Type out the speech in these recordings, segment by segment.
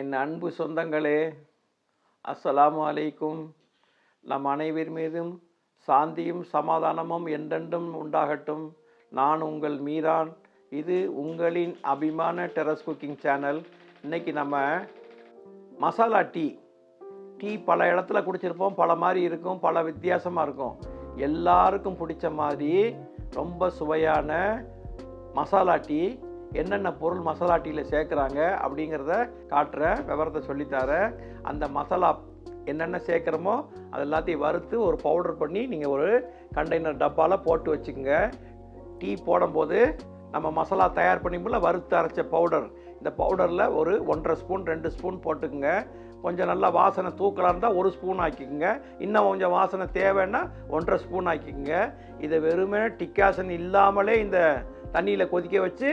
என் அன்பு சொந்தங்களே அஸ்ஸலாமு அலைக்கும். நம் அனைவர் மீதும் சாந்தியும் சமாதானமும் என்றென்றும் உண்டாகட்டும். நான் உங்கள் மீரான். இது உங்களின் அபிமான டெரஸ் குக்கிங் சேனல். இன்றைக்கி நம்ம மசாலா டீ. டீ பல இடத்துல குடிச்சிருப்போம். பல மாதிரி இருக்கும். பல வித்தியாசமாக இருக்கும். எல்லாருக்கும் பிடிச்ச மாதிரி ரொம்ப சுவையான மசாலா டீ. என்னென்ன பொருள் மசாலா டீயில் சேர்க்குறாங்க அப்படிங்கிறத காட்டுறேன் விவரத்தை சொல்லித்தரேன் அந்த மசாலா என்னென்ன சேர்க்குறோமோ அது எல்லாத்தையும் வறுத்து ஒரு பவுடர் பண்ணி நீங்கள் ஒரு கண்டெய்னர் டப்பாவில் போட்டு வச்சுக்கோங்க. டீ போடும்போது நம்ம மசாலா தயார் பண்ணிப்போல வறுத்து அரைச்ச பவுடர். இந்த பவுடரில் ஒரு ஒன்றரை ஸ்பூன் ரெண்டு ஸ்பூன் போட்டுக்குங்க. கொஞ்சம் நல்லா வாசனை தூக்கலாக இருந்தால் ஒரு ஸ்பூன் ஆக்கிக்கோங்க. இன்னும் கொஞ்சம் வாசனை தேவைன்னா ஒன்றரை ஸ்பூன் ஆக்கிக்கோங்க. இதை வெறுமே டிக்காசன் இல்லாமலே இந்த தண்ணியில் கொதிக்க வச்சு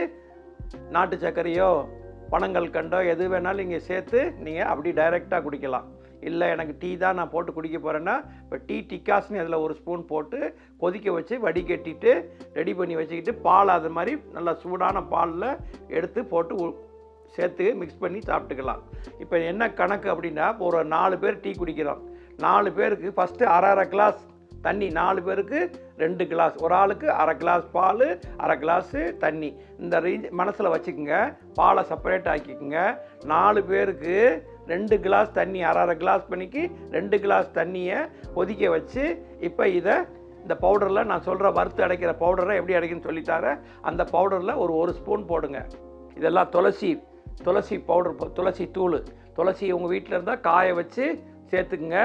நாட்டு சர்க்கரையோ பனங்கள் கண்டோ எது வேணாலும் நீங்கள் சேர்த்து நீங்கள் அப்படி டைரெக்டாக குடிக்கலாம். இல்லை எனக்கு டீ தான் நான் போட்டு குடிக்க போகிறேன்னா இப்போ டீ டிக்காஸ்னு அதில் ஒரு ஸ்பூன் போட்டு கொதிக்க வச்சு வடிகட்டிட்டு ரெடி பண்ணி வச்சுக்கிட்டு பால் அது மாதிரி நல்லா சூடான பாலில் எடுத்து போட்டு சேர்த்து மிக்ஸ் பண்ணி சாப்பிட்டுக்கலாம். இப்போ என்ன கணக்கு அப்படின்னா ஒரு நாலு பேர் டீ குடிக்கிறோம். நாலு பேருக்கு ஃபஸ்ட்டு அரை அரை கிளாஸ் தண்ணி நாலு பேருக்கு ரெண்டு கிளாஸ். ஒரு ஆளுக்கு அரை கிளாஸ் பால் அரை கிளாஸு தண்ணி. இந்த ரேஞ்ச் மனசில் வச்சுக்கோங்க. பாலை செப்பரேட் ஆக்கிக்கோங்க. நாலு பேருக்கு ரெண்டு கிளாஸ் தண்ணி அரை அரை கிளாஸ் பண்ணிக்கு ரெண்டு கிளாஸ் தண்ணியை கொதிக்க வச்சு இப்போ இதை இந்த பவுடரில் நான் சொல்கிற வறுத்து அடைக்கிற பவுடரை எப்படி அடைக்குன்னு சொல்லித்தாரேன் அந்த பவுடரில் ஒரு ஒரு ஸ்பூன் போடுங்க. இதெல்லாம் துளசி துளசி பவுடர் துளசி தூள். துளசி உங்கள் வீட்டில் இருந்தால் காய வச்சு சேர்த்துக்குங்க.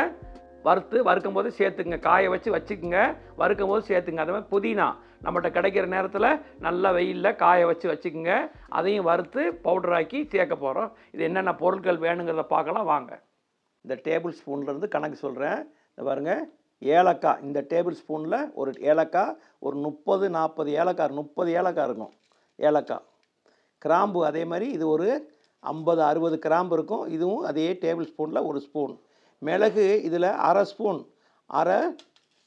வறுத்து வறுக்கும் போது சேர்த்துங்க காய வச்சு வச்சுக்குங்க. வறுக்கும் போது சேர்த்துங்க அதே மாதிரி புதினா. நம்மகிட்ட கிடைக்கிற நேரத்தில் நல்லா வெயிலில் காய வச்சு வச்சுக்குங்க. அதையும் வறுத்து பவுடராக்கி சேர்க்க போகிறோம் இது என்னென்ன பொருட்கள் வேணுங்கிறத பார்க்கலாம். வாங்க. இந்த டேபிள் ஸ்பூன்லேருந்து கணக்கு சொல்கிறேன் இந்த பாருங்கள் ஏலக்காய். இந்த டேபிள் ஸ்பூனில் ஒரு ஏலக்காய் ஒரு முப்பது நாற்பது ஏலக்காய் முப்பது ஏலக்காய் இருக்கும். ஏலக்காய். கிராம்பு அதே மாதிரி இது ஒரு ஐம்பது அறுபது கிராம்பு இருக்கும். இதுவும் அதே டேபிள் ஸ்பூனில் ஒரு ஸ்பூன் மிளகு இதில் அரை ஸ்பூன் அரை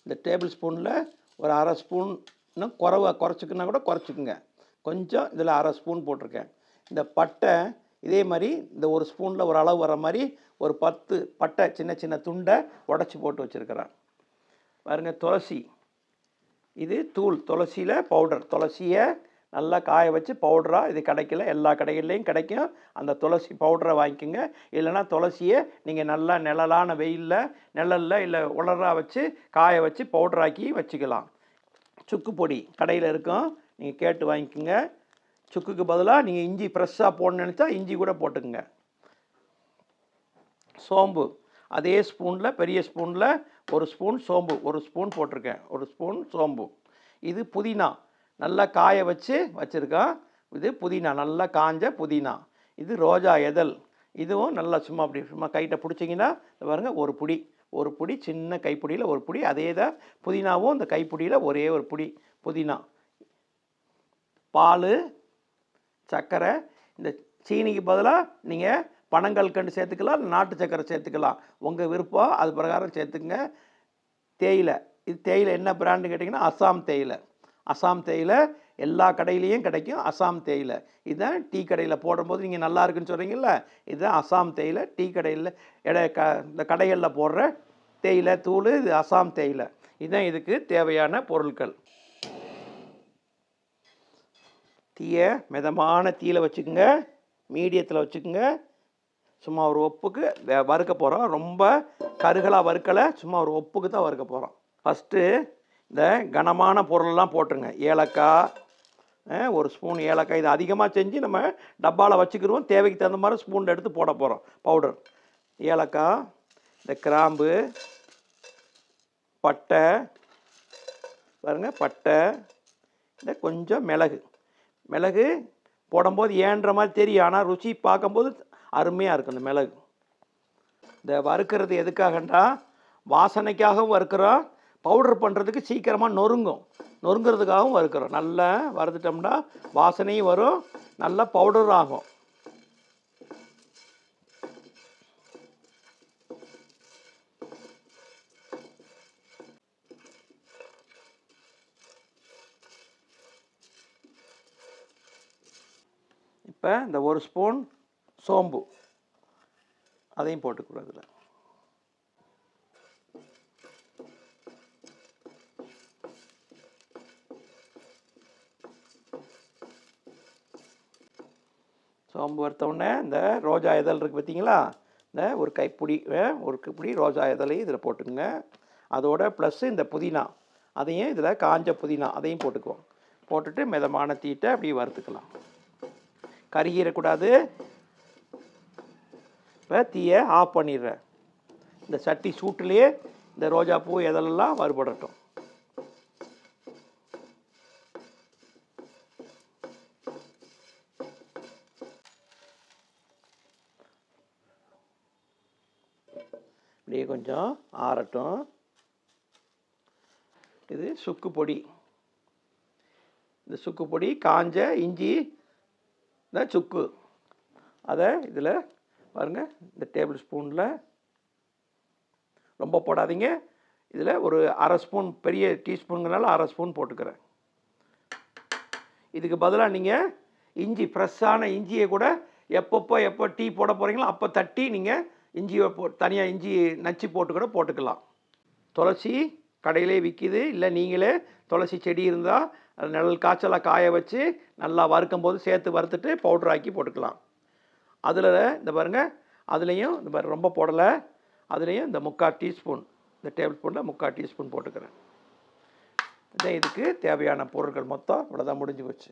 இந்த டேபிள் ஸ்பூனில் ஒரு அரை ஸ்பூன் இன்னும் குறவா குறைச்சிக்குன்னா கூட குறைச்சிக்குங்க. கொஞ்சம் இதில் அரை ஸ்பூன் போட்டிருக்கேன். இந்த பட்டை இதே மாதிரி இந்த ஒரு ஸ்பூனில் ஒரு அளவு வர மாதிரி ஒரு பத்து பட்டை சின்ன சின்ன துண்டை உடச்சி போட்டு வச்சுருக்கிறேன். பாருங்கள் துளசி. இது தூள் துளசியில் பவுடர். துளசியை நல்லா காய வச்சு பவுடராக இது கிடைக்கல. எல்லா கடைகள்லேயும் கிடைக்கும். அந்த துளசி பவுடரை வாங்கிக்கோங்க. இல்லைன்னா துளசியை நீங்கள் நல்லா நிழலான வெயிலில் நிழலில் இல்லை உலராக வச்சு காய வச்சு பவுடராக்கி வச்சுக்கலாம். சுக்கு பொடி கடையில் இருக்கும். நீங்கள் கேட்டு வாங்கிக்கோங்க. சுக்குக்கு பதிலாக நீங்கள் இஞ்சி ஃப்ரெஷ்ஷாக போடணும்னு நினச்சா இஞ்சி கூட போட்டுக்குங்க. சோம்பு. அதே ஸ்பூனில் பெரிய ஸ்பூனில் ஒரு ஸ்பூன் சோம்பு. ஒரு ஸ்பூன் போட்டிருக்கேன். ஒரு ஸ்பூன் சோம்பு. இது புதினா. நல்லா காய வச்சு வச்சுருக்கோம். இது புதினா நல்லா காஞ்ச புதினா. இது ரோஜா எதல். இதுவும் நல்லா சும்மா அப்படி சும்மா கைட்ட பிடிச்சிங்கன்னா பாருங்கள் ஒரு புடி. ஒரு புடி சின்ன கைப்பிடியில் ஒரு புடி. அதே தான் புதினாவும் இந்த கைப்பிடியில் ஒரே ஒரு புடி. புதினா. பால் சர்க்கரை இந்த சீனிக்கு பதிலாக நீங்கள் பனங்கல்கண்டு சேர்த்துக்கலாம் நாட்டு சர்க்கரை சேர்த்துக்கலாம். உங்கள் விருப்பம் அது பிரகாரம் சேர்த்துக்குங்க. தேயிலை. இது தேயிலை என்ன பிராண்டு கேட்டிங்கன்னா அஸ்ஸாம் தேயிலை. அசாம் தேயிலை எல்லா கடையிலையும் கிடைக்கும். அசாம் தேயிலை. இதுதான் டீ கடையில் போடும்போது நீங்கள் நல்லா இருக்குன்னு சொல்கிறீங்கள இதுதான் அசாம் தேயிலை டீ கடையில் எடை க இந்த கடைகளில் போடுற தேயிலை தூள் இது அசாம் தேயிலை. இதுதான் இதுக்கு தேவையான பொருட்கள். தீயை மிதமான தீயில் வச்சுக்கோங்க. மீடியத்தில் வச்சுக்கோங்க. சும்மா ஒரு ஒப்புக்கு வறுக்க போகிறோம் ரொம்ப கருகலாக வறுக்கலை. சும்மா ஒரு ஒப்புக்கு தான் வறுக்க போகிறோம் ஃபஸ்ட்டு இந்த கனமான பொருளெல்லாம் போட்டுருங்க. ஏலக்காய் ஒரு ஸ்பூன் ஏலக்காய். இது அதிகமாக செஞ்சு நம்ம டப்பாவில் வச்சுக்கிடுவோம் தேவைக்கு தகுந்த மாதிரி ஸ்பூன் எடுத்து போட போகிறோம் பவுடர். ஏலக்காய் இந்த கிராம்பு பட்டை பாருங்க பட்டை இந்த கொஞ்சம் மிளகு. மிளகு போடும்போது ஏன்ற மாதிரி தெரியும். ஆனால் ருசி பார்க்கும்போது அருமையாக இருக்கும் இந்த மிளகு. இந்த வறுக்கிறது எதுக்காகண்டா வாசனைக்காகவும் வறுக்கிறோம். பவுடர் பண்ணுறதுக்கு சீக்கிரமாக நொறுங்கும். நொறுங்கிறதுக்காகவும் வறுக்கிறோம். நல்லா வறுத்துட்டோம்னா வாசனையும் வரும். நல்லா பவுடர் ஆகும். இப்போ இந்த ஒரு ஸ்பூன் சோம்பு. அதையும் போட்டுக்கிறோம் சோம்பு வறுத்தவுடனே இந்த ரோஜா இதழ் இருக்குது பார்த்தீங்களா? இந்த ஒரு கைப்பிடி ஒரு கைப்பிடி ரோஜா இதழையும் இதில் போட்டுக்கோங்க. அதோட ப்ளஸ்ஸு இந்த புதினா அதையும் இதில் காஞ்ச புதினா அதையும் போட்டுக்குவோம். போட்டுட்டு மிதமான தீட்டை அப்படியே வறுத்துக்கலாம். கருகிடக்கூடாது இப்போ தீயை ஆஃப் பண்ணிடுறேன். இந்த சட்டி சூட்டுலேயே இந்த ரோஜா பூ இதழெல்லாம் வறுபடட்டும் அப்படியே வரட்டும். இது சுக்கு பொடி. இந்த சுக்கு பொடி காஞ்ச இஞ்சி இந்த சுக்கு. அதை இதில் பாருங்கள் இந்த டேபிள் ஸ்பூனில். ரொம்ப போடாதீங்க. இதில் ஒரு அரை ஸ்பூன் பெரிய டீஸ்பூனுங்கனால அரை ஸ்பூன் போட்டுக்கிறேன். இதுக்கு பதிலாக நீங்கள் இஞ்சி ஃப்ரெஷ்ஷான இஞ்சியை கூட எப்பப்போ எப்போ டீ போட போகிறீங்களோ அப்போ தட்டி நீங்கள் இஞ்சியை போ தனியாக இஞ்சி நச்சு போட்டு கூட போட்டுக்கலாம். துளசி கடையிலே விற்கிது இல்லை நீங்களே துளசி செடி இருந்தால் நிழல் காய்ச்சலாக காய வச்சு நல்லா வறுக்கும் போது சேர்த்து வறுத்துட்டு பவுடர் ஆக்கி போட்டுக்கலாம். அதில் இந்த பாருங்கள் அதுலேயும் இந்த மாதிரி ரொம்ப போடலை. அதுலேயும் இந்த முக்கால் டீஸ்பூன் இந்த டேபிள் ஸ்பூனில் முக்கால் டீஸ்பூன் போட்டுக்கிறேன். இதான் இதுக்கு தேவையான பொருட்கள் மொத்தம். இவ்வளோதான் முடிஞ்சு போச்சு.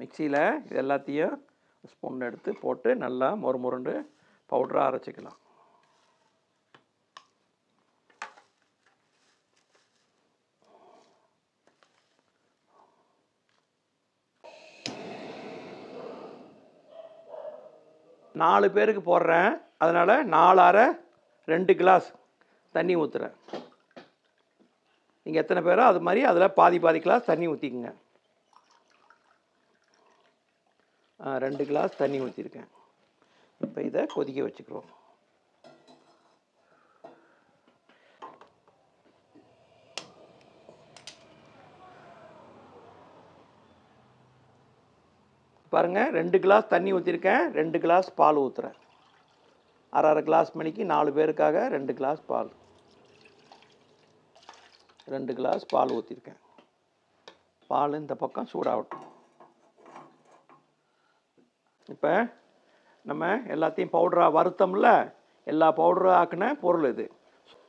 மிக்சியில் இது எல்லாத்தையும் ஸ்பூன் எடுத்து போட்டு நல்லா மொறு முருண்டு பவுடராக அரைச்சிக்கலாம். நாலு பேருக்கு போடுறேன். அதனால் நாலு அரை ரெண்டு கிளாஸ் தண்ணி ஊற்றுறேன் நீங்கள் எத்தனை பேரோ அது மாதிரி அதில் பாதி பாதி கிளாஸ் தண்ணி ஊற்றிக்குங்க ரெண்டு கிளாஸ் தண்ணி ஊற்றிருக்கேன் இப்போ இதை கொதிக்க வச்சுக்கிறோம். பாருங்கள் ரெண்டு கிளாஸ் தண்ணி ஊற்றிருக்கேன் ரெண்டு கிளாஸ் பால் ஊற்றுறேன் அரை அரை கிளாஸ் மணிக்கு நாலு பேருக்காக ரெண்டு கிளாஸ் பால். ரெண்டு கிளாஸ் பால் ஊற்றிருக்கேன் பால் இந்த பக்கம் சூடாகட்டும். இப்போ நம்ம எல்லாத்தையும் பவுடராக வறுத்தோம்ல எல்லா பவுடரும் ஆக்கின பொருள் இது.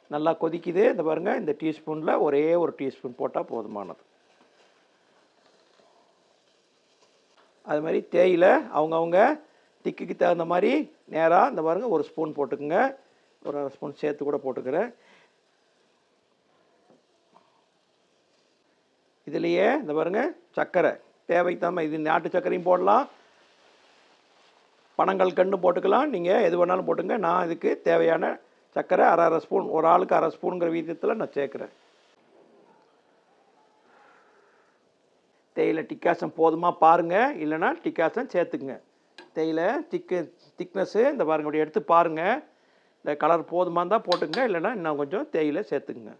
நல்லா கொதிக்குது. இந்த பாருங்கள் இந்த டீஸ்பூனில் ஒரே ஒரு டீஸ்பூன் போட்டால் போதுமானது. அது மாதிரி தேயிலை அவங்கவுங்க திக்குக்கு தகுந்த மாதிரி நேராக இந்த பாருங்க ஒரு ஸ்பூன் போட்டுக்குங்க. ஒரு அரை ஸ்பூன் சேர்த்து கூட போட்டுக்கிறேன். இதுலேயே இந்த பாருங்க சர்க்கரை தேவைக்கு தகுந்த இது நாட்டு சர்க்கரையும் போடலாம். பணங்கள் கண்டு போட்டுக்கலாம். நீங்கள் எது வேணாலும் போட்டுங்க. நான் இதுக்கு தேவையான சர்க்கரை அரை அரை ஸ்பூன் ஒரு ஆளுக்கு அரை ஸ்பூனுங்கிற விதத்தில் நான் சேர்க்குறேன். தேயிலை டிக்காசம் போதுமா பாருங்கள் இல்லைன்னா டிக்காசம் சேர்த்துக்குங்க. தேயிலை திக்கு திக்னஸ்ஸு இந்த பாருங்க அப்படி எடுத்து பாருங்கள் இந்த கலர் போதுமா இருந்தால் போட்டுங்க இல்லைன்னா இன்னும் கொஞ்சம் தேயிலை சேர்த்துக்குங்க.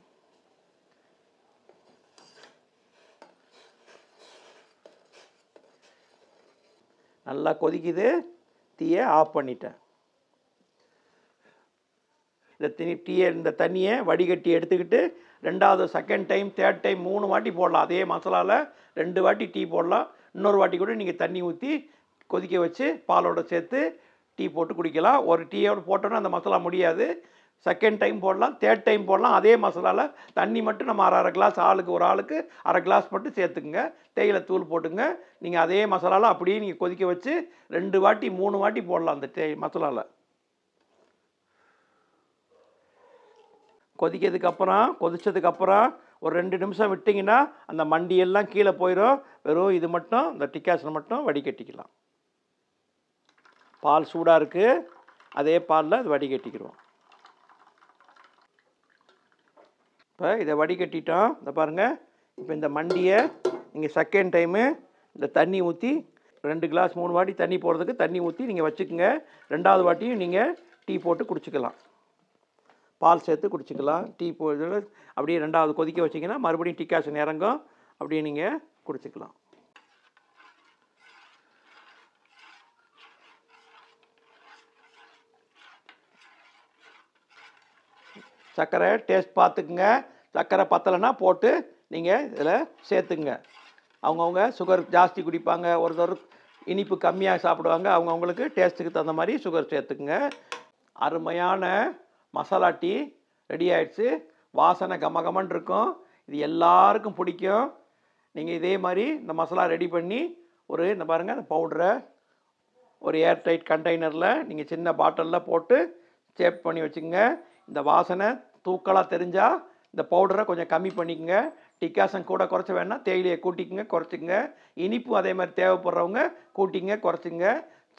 நல்லா கொதிக்குது. தீயை ஆஃப் பண்ணிட்டேன். இந்த தண்ணி டீயை இந்த தண்ணியை வடிகட்டி எடுத்துக்கிட்டு ரெண்டாவது செகண்ட் டைம் தேர்ட் டைம் மூணு வாட்டி போடலாம். அதே மசாலாவில் ரெண்டு வாட்டி டீ போடலாம். இன்னொரு வாட்டி கூட நீங்கள் தண்ணி ஊற்றி கொதிக்க வச்சு பாலோட சேர்த்து டீ போட்டு குடிக்கலாம். ஒரு டீயோடு போட்டோன்னா அந்த மசாலா முடியாது. செகண்ட் டைம் போடலாம் தேர்ட் டைம் போடலாம் அதே மசாலாவில் தண்ணி மட்டும் நம்ம அரை அரை கிளாஸ் ஆளுக்கு ஒரு ஆளுக்கு அரை கிளாஸ் மட்டும் சேர்த்துக்குங்க. தேயிலை தூள் போட்டுங்க. நீங்கள் அதே மசாலாவில் அப்படியே நீங்கள் கொதிக்க வச்சு ரெண்டு வாட்டி மூணு வாட்டி போடலாம் அந்த தே மசாலாவில் கொதிக்கிறதுக்கப்புறம் கொதித்ததுக்கப்புறம் ஒரு ரெண்டு நிமிஷம் விட்டிங்கன்னா அந்த மண்டியெல்லாம் கீழே போயிடும் வெறும் இது மட்டும் இந்த டிக்காசனை மட்டும் வடிகட்டிக்கலாம். பால் சூடாக இருக்குது அதே பாலில் அது வடிகட்டிக்கிறோம் இப்போ இதை வடிகட்டிட்டோம். இந்த பாருங்கள் இப்போ இந்த மண்டியை நீங்கள் செகண்ட் டைமு இந்த தண்ணி ஊற்றி ரெண்டு கிளாஸ் மூணு வாட்டி தண்ணி போடுறதுக்கு தண்ணி ஊற்றி நீங்கள் வச்சுக்கோங்க. ரெண்டாவது வாட்டியும் நீங்கள் டீ போட்டு குடிச்சிக்கலாம். பால் சேர்த்து குடிச்சிக்கலாம். டீ போ அப்படியே ரெண்டாவது கொதிக்க வச்சிங்கன்னா மறுபடியும் டிக்காசன் இறங்கும். அப்படியே நீங்கள் குடிச்சிக்கலாம். சர்க்கரை டேஸ்ட் பார்த்துக்குங்க. சர்க்கரை பத்தலைன்னா போட்டு நீங்கள் இதில் சேர்த்துங்க அவங்கவுங்க சுகர் ஜாஸ்தி குடிப்பாங்க. ஒருத்தர் இனிப்பு கம்மியாக சாப்பிடுவாங்க. அவங்கவுங்களுக்கு டேஸ்ட்டுக்கு தகுந்த மாதிரி சுகர் சேர்த்துக்குங்க. அருமையான மசாலா டீ ரெடி ஆயிடுச்சு. வாசனை கமகமன்னு இருக்கும். இது எல்லாருக்கும் பிடிக்கும். நீங்கள் இதே மாதிரி இந்த மசாலா ரெடி பண்ணி ஒரு இந்த பாருங்கள் இந்த பவுடரை ஒரு ஏர்டைட் கண்டெய்னரில் நீங்கள் சின்ன பாட்டிலில் போட்டு சேப் பண்ணி வச்சுக்கோங்க. இந்த வாசனை தூக்கலாக தெரிஞ்சால் இந்த பவுடரை கொஞ்சம் கம்மி பண்ணிக்கங்க. டிக்காசன் கூட குறைச்ச வேணால் தேயிலையை கூட்டிக்கங்க குறைச்சிக்கங்க. இனிப்பு அதே மாதிரி தேவைப்படுறவங்க கூட்டிங்க குறைச்சிங்க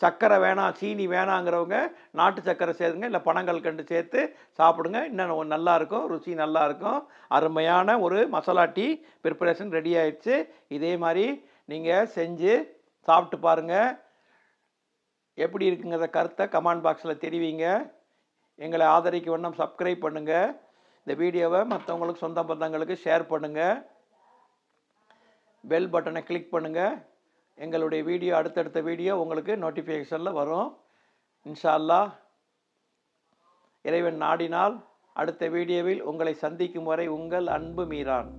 சர்க்கரை வேணாம் சீனி வேணாங்கிறவங்க நாட்டு சர்க்கரை சேருங்க இல்லை பனங்கள் கண்டு சேர்த்து சாப்பிடுங்க. இன்னும் நல்லாயிருக்கும் ருசி நல்லாயிருக்கும் அருமையான ஒரு மசாலா டீ ப்ரிப்பரேஷன் ரெடி ஆயிடுச்சு. இதே மாதிரி நீங்கள் செஞ்சு சாப்பிட்டு பாருங்கள் எப்படி இருக்குங்கிற கருத்தை கமெண்ட் பாக்ஸில் தெரிவிங்க. எங்களை ஆதரிக்க வேணும் சப்ஸ்கிரைப் பண்ணுங்கள் இந்த வீடியோவை மற்றவங்களுக்கு சொந்த பந்தங்களுக்கு ஷேர் பண்ணுங்கள் பெல் பட்டனை கிளிக் பண்ணுங்கள் எங்களுடைய வீடியோ அடுத்தடுத்த வீடியோ உங்களுக்கு நோட்டிஃபிகேஷனில் வரும். இன்ஷால்லா இறைவன் நாடினால் அடுத்த வீடியோவில் உங்களை சந்திக்கும் வரை உங்கள் அன்பு மீரான்.